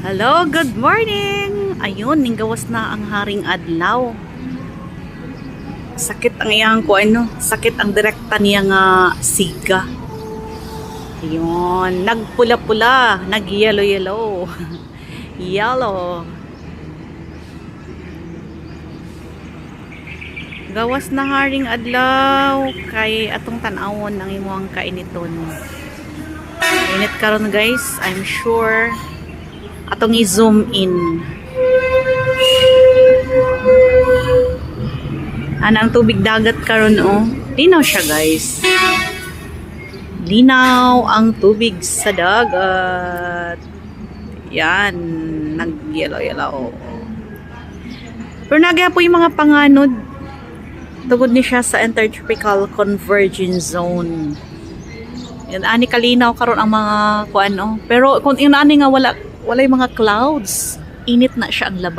Hello, good morning! Ayun, ninggawas na ang haring adlaw. Sakit ang iyang ko ano, sakit ang direkta niya nga siga. Ayun, nagpula-pula, nag-yellow-yellow. Yellow. Gawas na haring adlaw kay atong tanawon ang imong kainiton. Init karon guys, I'm sure atong i-zoom in. Anang tubig dagat karon oh. Linaw siya guys. Linaw ang tubig sa dagat. Yan, nag-yellow-yellow. Pero nagya po yung mga panganod. Tugod ni siya sa intertropical convergence zone. Yan, ani kalinaw karon ang mga kuan oh. Pero kung yung ani nga wala wala yung mga clouds, init na siya ang laban.